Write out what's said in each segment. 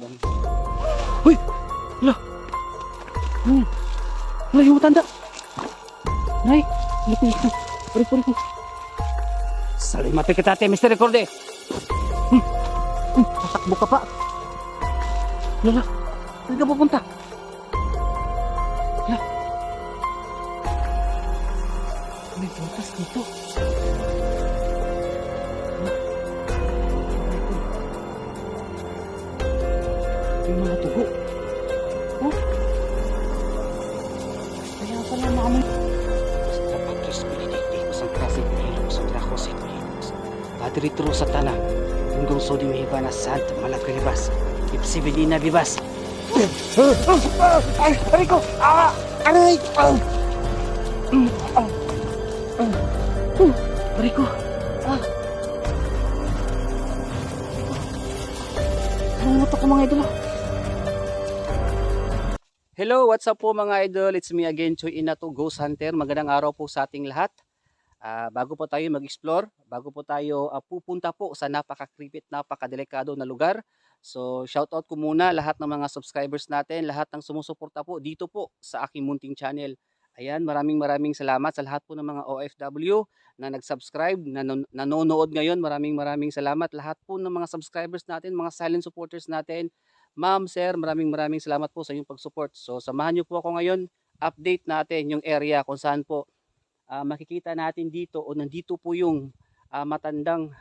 dami. Uy! Hala! Hmm. Hala, yung matanda. Nay, halika dito. Pari, pari, pari. Saling mati kita, ate, Mr. Recorde. Hmm. Hmm. Tatakbo ka pa. Lala, saan ka pupunta? Hala. May butas dito. Kaya pala maamoy. Sa patris pinititi ko sa klase ko hilong sa drako sa hilong. Padre Tro Satana. Hanggang so di mahiba na sant malagribas. Ipsibilina bibas. Ay, aray ko! Ah! Aray! Ah! Ah, ah. Uh, Aray ko! Ah! Nangungutok ko mga idol ah. Hello, what's up po mga idol? It's me again, Choy Inato, Ghost Hunter. Magandang araw po sa ating lahat. Ah, bago po tayo mag-explore, bago po tayo ah, pupunta po sa napaka-creepy napaka-delikado na lugar. So, shoutout ko muna lahat ng mga subscribers natin, lahat ng sumusuporta po dito po sa aking munting channel. Ayan, maraming maraming salamat sa lahat po ng mga OFW na nag-subscribe, na nanonood ngayon. Maraming maraming salamat. Lahat po ng mga subscribers natin, mga silent supporters natin, Ma'am, sir, maraming maraming salamat po sa inyong pag-support. So, samahan niyo po ako ngayon. Update natin yung area kung saan po ah, makikita natin dito o nandito po yung ah, matandang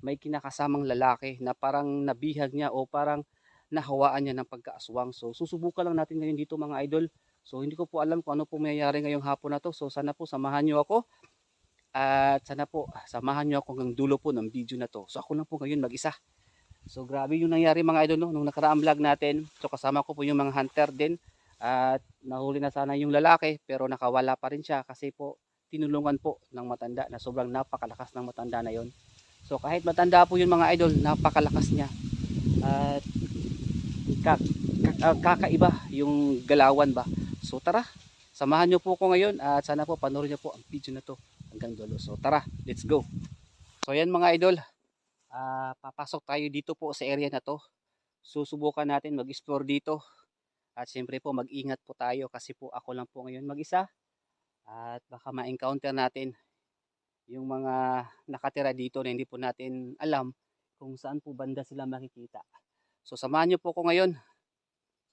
may kinakasamang lalaki na parang nabihag niya o parang nahawaan niya ng pagkaaswang. So, susubukan lang natin ngayon dito mga idol. So, hindi ko po alam kung ano po mayayari ngayong hapon na to. So, sana po samahan niyo ako. At sana po samahan niyo ako hanggang dulo po ng video na to. So, ako lang po ngayon mag-isa. So grabe yung nangyari mga idol no, nung nakaraang vlog natin. So kasama ko po yung mga hunter din. At nahuli na sana yung lalaki pero nakawala pa rin siya kasi po tinulungan po ng matanda na sobrang napakalakas ng matanda na yon. So kahit matanda po yung mga idol, napakalakas niya. At ka, ka- ah, kakaiba yung galawan ba. So tara, samahan niyo po ko ngayon at sana po panoorin niyo po ang video na to hanggang dulo. So tara, let's go. So yan mga idol, ah papasok tayo dito po sa area na to. Susubukan natin mag-explore dito. At siyempre po mag-ingat po tayo kasi po ako lang po ngayon mag-isa. At baka ma-encounter natin yung mga nakatira dito na hindi po natin alam kung saan po banda sila makikita. So samahan niyo po ako ngayon.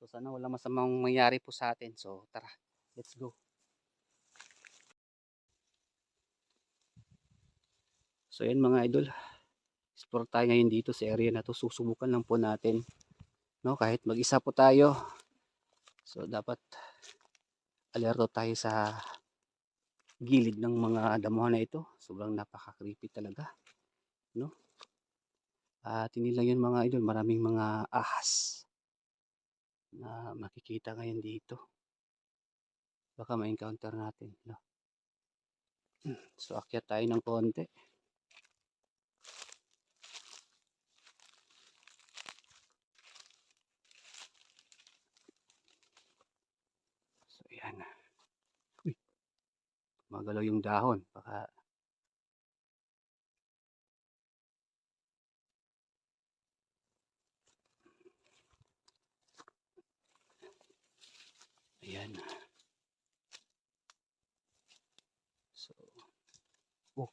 So sana wala masamang mangyari po sa atin. So tara, let's go. So yan mga idol explore tayo ngayon dito sa area na to. Susubukan lang po natin no? Kahit mag-isa po tayo. So dapat alerto tayo sa gilid ng mga damuhan na ito. Sobrang napaka-creepy talaga no? At hindi lang yun mga idol maraming mga ahas na makikita ngayon dito. Baka ma-encounter natin no? So akyat tayo ng konti So, yan. Uy. Magalaw yung dahon. Baka Ayan. So, oh.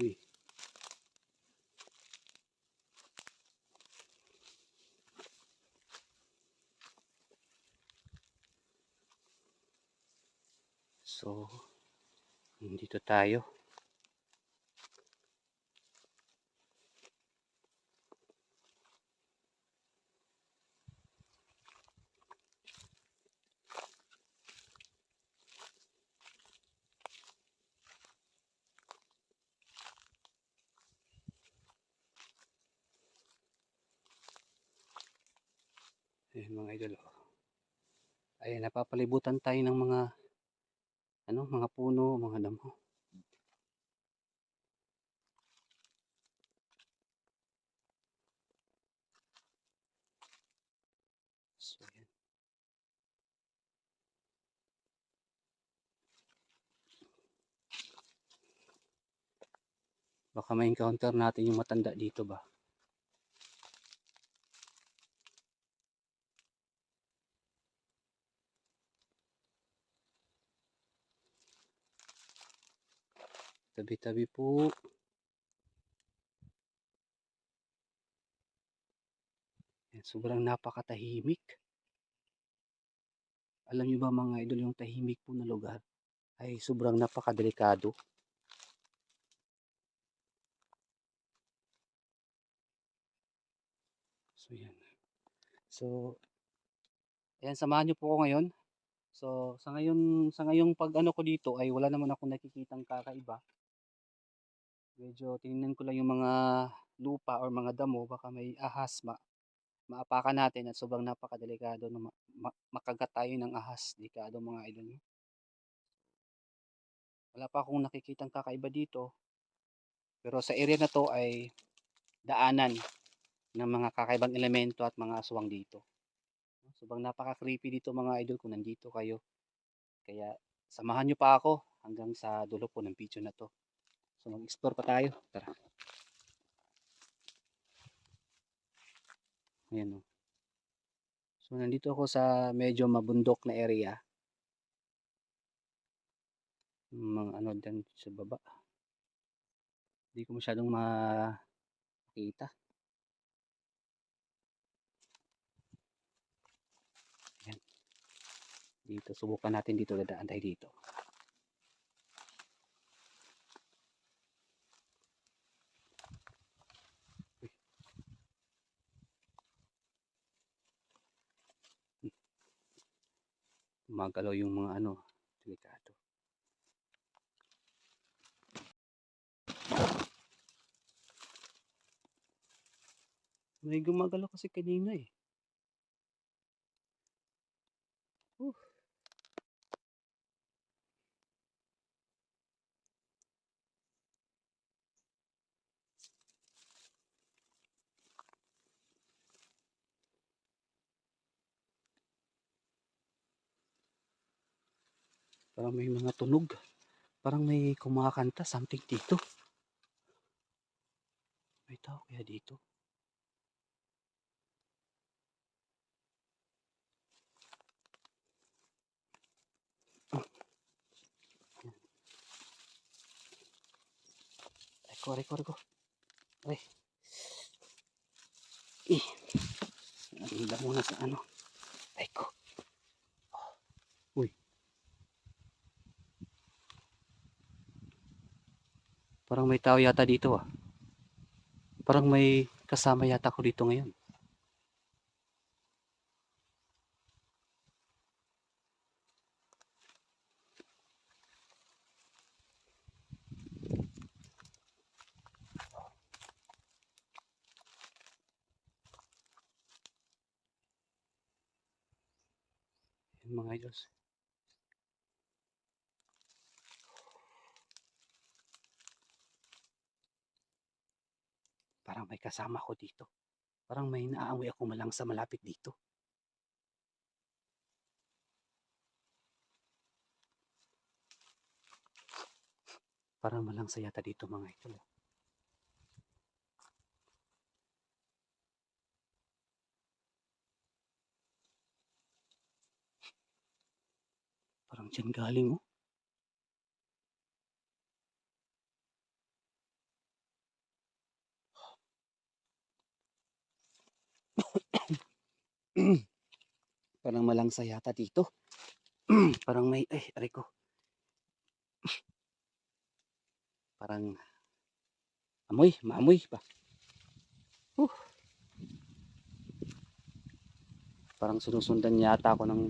Uy. So, dito tayo. Ayan mga idol. oh. Ayan, napapalibutan tayo ng mga ano, mga puno, mga damo. So, yan. Baka may encounter natin yung matanda dito ba? Tabi-tabi po. Yan, sobrang napakatahimik. Alam niyo ba mga idol yung tahimik po na lugar ay sobrang napakadelikado. So yan. So ayan samahan niyo po ako ngayon. So sa ngayon sa ngayong pag ano ko dito ay wala naman akong nakikitang kakaiba. Medyo tinignan ko lang yung mga lupa or mga damo baka may ahas ma maapakan natin at sobrang napakadelikado na ma- ma- makagat tayo ng ahas. Delikado mga idol. Wala pa akong nakikitang kakaiba dito. Pero sa area na to ay daanan ng mga kakaibang elemento at mga aswang dito. Sobrang napaka-creepy dito mga idol kung nandito kayo. Kaya samahan nyo pa ako hanggang sa dulo po ng video na to. So mag-explore pa tayo. Tara. Ayan o. So nandito ako sa medyo mabundok na area. Mga ano dyan sa baba. Hindi ko masyadong makita. Dito, subukan natin dito, dadaan tayo dito. Uy. Gumagalaw yung mga ano, delikado. May gumagalaw kasi kanina eh. Uh. Parang may mga tunog. Parang may kumakanta something dito. May tao kaya dito. Reko, reko, reko. Ay. Eh. Handa muna sa ano. Reko. Parang may tao yata dito ah. Parang may kasama yata ko dito ngayon. Mga idols. Kasama ko dito. Parang may naaamoy ako malang sa malapit dito. Parang malang sa yata dito mga idol. ah. Parang dyan galing oh. Parang malangsa yata dito. Parang may, ay, aray ko. Parang amoy, maamoy pa. Uh. Parang sinusundan yata ako ng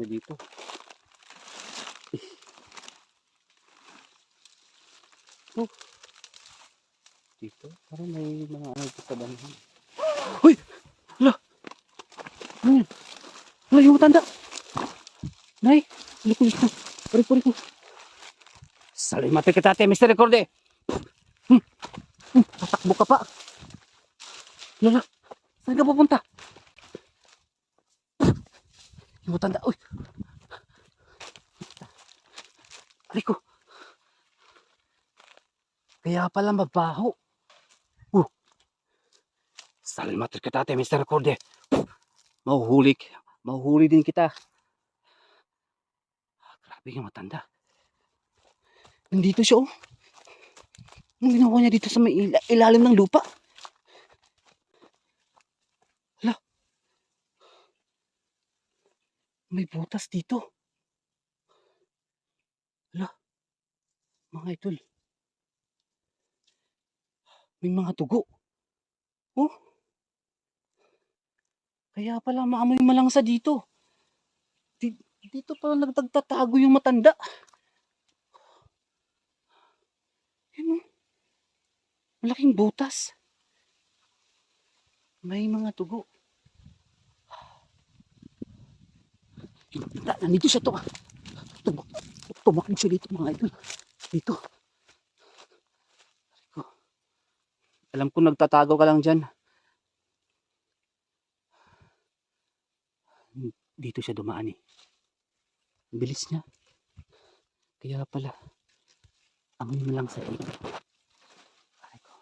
dito. Dito, parang may mga ano dito sa banhan. Uy! Hala! Ano yan? Hala, yung matanda! Nay! Ko dito. Pari pari ko. Salimate kita te, Mr. Recorde! Hmm. Hmm. Tatakbo ka pa. Lala, saan ka pupunta? Yung matanda. Uy! Aray ko. Kaya pala mabaho. Uh. Salamat ka tate, Mr. Corde. Mahuhuli. Mahuhuli din kita. Ah, Grabe yung matanda. Nandito siya oh. Anong ginawa niya dito sa may ila- ilalim ng lupa? Hala. May butas dito. Hala. Mga idol. May mga dugo. Oh. Kaya pala maamoy malangsa dito. Di- dito pala nagtagtatago yung matanda. Yun oh. Malaking butas. May mga. Yung matanda, nandito siya to. ah. Tum- Tumakbo siya dito mga idol. Dito. Alam ko nagtatago ka lang dyan. Dito siya dumaan eh. Bilis niya. Kaya pala, amoy mo lang sa dito. Aray ko.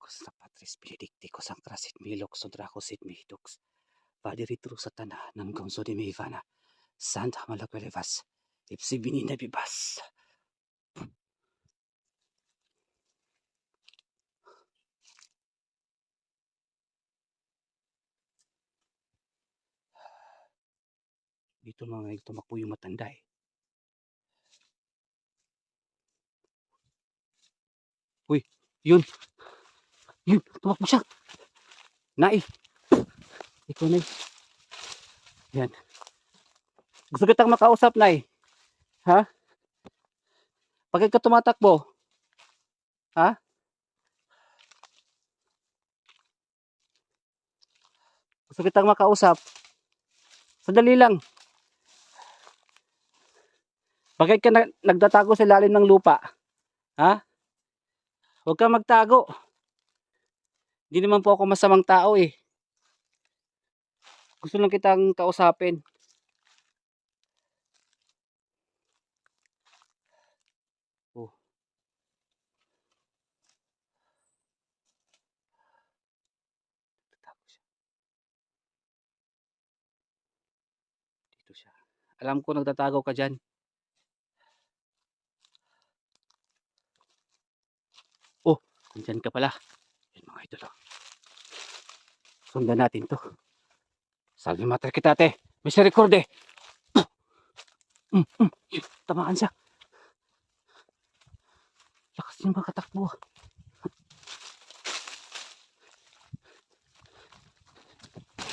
Costa Patris Benedicticus Ancrasit Milok Sodracosit Mihidux Padiritrus Satana ng Gonzo de Mivana Santa Malakwelevas Ipsi Binina Bibas Dito mga tumakbo yung matanda eh. Uy, yun. Yun, tumakbo siya. Nai. Ikaw na Yan. Gusto kitang makausap, Nay. Ha? Bakit ka tumatakbo? Ha? Gusto kitang makausap. Sandali lang. Bakit ka na, nagtatago sa lalim ng lupa? Ha? Huwag kang magtago. Hindi naman po ako masamang tao eh. Gusto lang kitang kausapin. Oh. Nagtatago siya. Dito siya. Alam ko nagtatago ka dyan. Oh, nandyan ka pala. Yan mga idol. oh. Sundan natin to. Salve mater kita te. Misericorde. Mm, mm, yun, tamaan siya. Lakas niya makatakbo.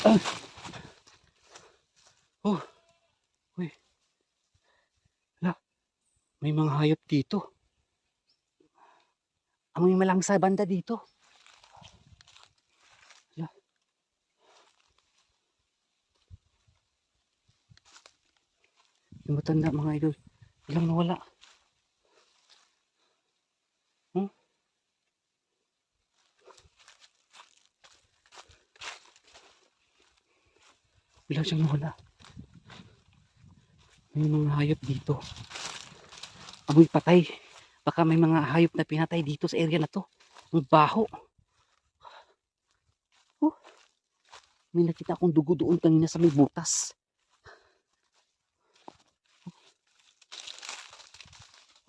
Ah. Oh. Uy. Hala. May mga hayop dito. Amoy malang sa banda dito. Yung matanda mga idol. Bilang nawala. Hmm? Bilang siyang nawala. May mga hayop dito. Amoy patay. Baka may mga hayop na pinatay dito sa area na to. Ang baho. Oh. May nakita akong dugo doon kanina sa may butas.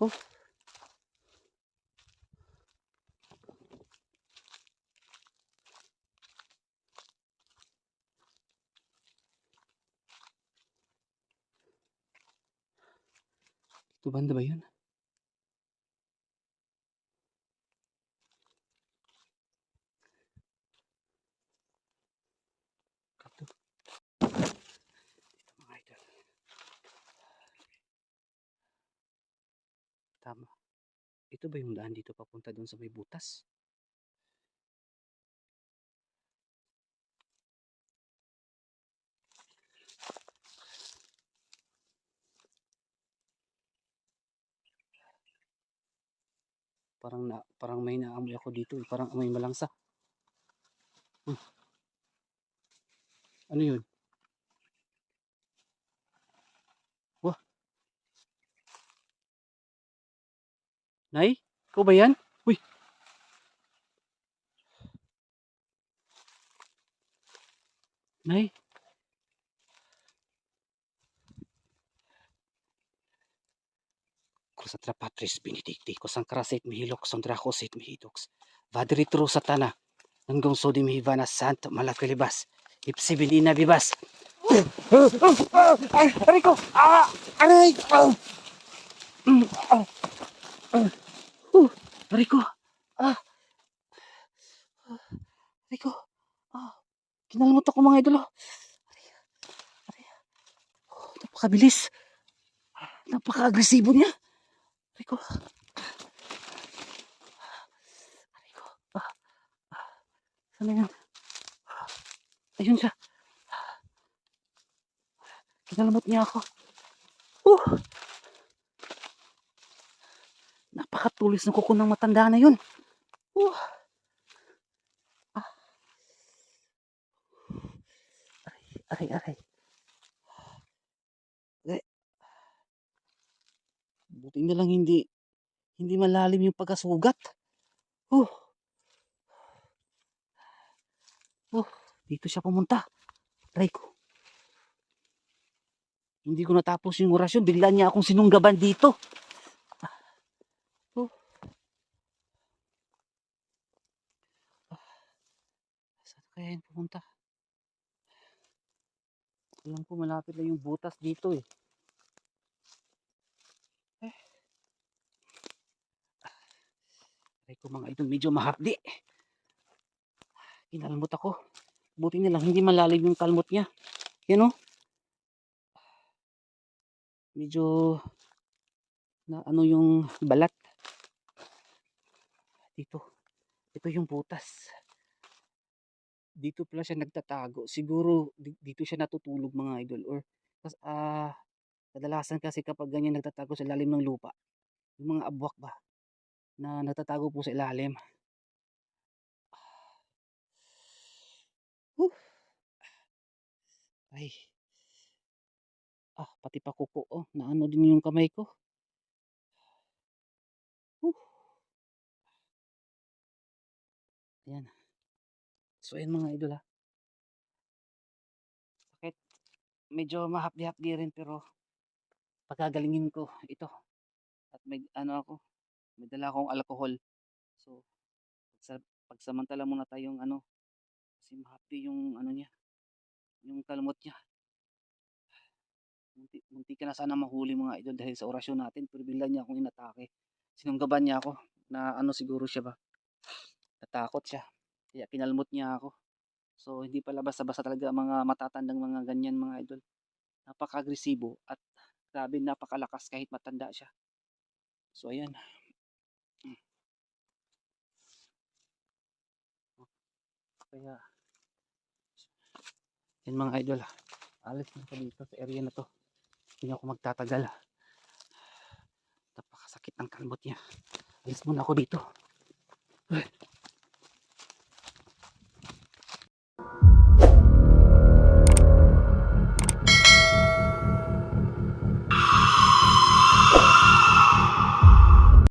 Oh. Ito banda ba yun? Ito. Ito mga idol. Tama. Ito ba yung daan dito papunta doon sa may butas? Parang na, parang may naamoy ako dito. eh. Parang amoy malangsa. Hmm. Ano yun? Nay? Ikaw ba yan? Uy. Nay? Kusatra patris benedicti, kusangkrasit mihilok, sondrakosit mihidox. Vadritro satana, hanggang sodi mihivana sant malakilibas. Ipsi binina bibas. Ay, aray ko! Ah! Aray! Ah! Ah! Ah! Uh, ko! Ah! Ko! Ah! Kinalmot ako mga idolo. Oh, napakabilis. Napaka-agresibo niya. Aray ko. Ah. Ah. Saan na? Ayun siya. Kinalamot niya ako. Uh! Napakatulis ng kuko ng matanda na yun. Uh! Ah. Aray, aray, aray. Aray. Buti na lang hindi hindi malalim yung pagkasugat. Uh. Uh, dito siya pumunta. Aray ko. Hindi ko natapos yung orasyon. Bigla niya akong sinunggaban dito. Ah. Uh. Ah. Yun pumunta? Alam ko malapit lang yung butas dito eh. Eh. Aray ko mga idol, medyo mahapdi. Kinalmot ako. Buti na lang, hindi malalim yung kalmot niya. Yan o. Medyo na ano yung balat. Dito. Ito yung butas. Dito pala siya nagtatago. Siguro di- dito siya natutulog mga idol. Or kas, ah, kadalasan kasi kapag ganyan nagtatago sa ilalim ng lupa. Yung mga abwak ba na nagtatago po sa ilalim. Huh. Ay. Ah, pati pa kuko. Oh, naano din yung kamay ko. Huh. Ayan. So, ayan mga idol ha. Sakit. Medyo mahapdi-hapdi rin pero pagagalingin ko ito. At may ano ako, may dala akong alcohol. So, pagsa, pagsamantala muna tayong ano, kasi mahapdi yung ano niya, yung kalmot niya. Munti, munti ka na sana mahuli mga idol dahil sa orasyon natin. Pero bigla niya akong inatake. Sinunggaban niya ako na ano siguro siya ba. Natakot siya. Kaya kinalmot niya ako. So hindi pala basta-basta talaga ang mga matatandang mga ganyan mga idol. Napaka-agresibo at grabe napakalakas kahit matanda siya. So ayan. Mm. Kaya yan mga idol. Alis na ako dito sa area na to. Hindi ako magtatagal. Napakasakit ng kalmot niya. Alis muna ako dito. Uy.